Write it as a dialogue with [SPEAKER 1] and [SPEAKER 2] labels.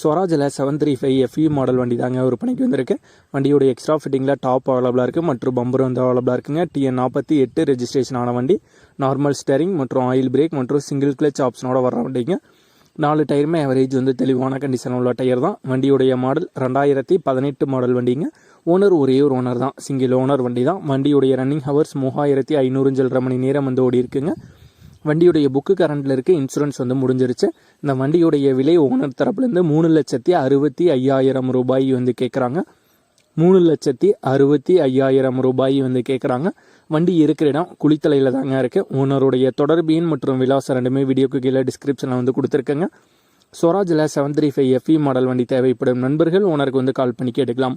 [SPEAKER 1] ஸ்வராஜில் seven three five FE model வண்டி தாங்க விற்பனைக்கு வந்திருக்கு. வண்டியோட எக்ஸ்ட்ரா ஃபிட்டிங்கில் டாப் அவைலபிளாக இருக்குது மற்றும் பம்பர் வந்து அவைலபிளாக இருக்குங்க. டிஎன் நாற்பத்தி எட்டு ரெஜிஸ்ட்ரேஷன் ஆன வண்டி. நார்மல் ஸ்டேரிங் மற்றும் ஆயில் பிரேக் மற்றும் சிங்கிள் கிளச் ஆப்ஷனோட வர வண்டிங்க. நாலு டயருமே அவரேஜ் வந்து தெளிவான கண்டிஷன் உள்ள டயர் தான். வண்டியுடைய மாடல் ரெண்டாயிரத்தி பதினெட்டு மாடல் வண்டிங்க. ஓனர் ஒரே ஒரு ஓனர் தான். சிங்கிள் ஓனர் வண்டி தான். வண்டியுடைய ரன்னிங் ஹவர்ஸ் மூவாயிரத்தி ஐநூறு சில்லரை மணி நேரம் வந்து ஓடி இருக்குங்க வண்டியுடைய புக்கு கரண்டில் இருக்க இன்சூரன்ஸ் வந்து முடிஞ்சிருச்சு. இந்த வண்டியுடைய விலை ஓனர் தரப்புலேருந்து மூணு லட்சத்தி அறுபத்தி ஐயாயிரம் ரூபாய் வந்து கேட்குறாங்க மூணு லட்சத்தி அறுபத்தி ஐயாயிரம் ரூபாய் வந்து கேட்குறாங்க வண்டி இருக்கிற இடம் குளித்தலையில் தாங்க இருக்குது ஓனருடைய தொடர்பு எண் மற்றும் விலாசம் ரெண்டுமே வீடியோக்கு கீழே டிஸ்கிரிப்ஷனில் வந்து கொடுத்துருக்கேங்க. ஸ்வராஜில் seven three five FE model வண்டி தேவைப்படும். நண்பர்கள் ஓனருக்கு வந்து கால் பண்ணி கேட்டுக்கலாம்.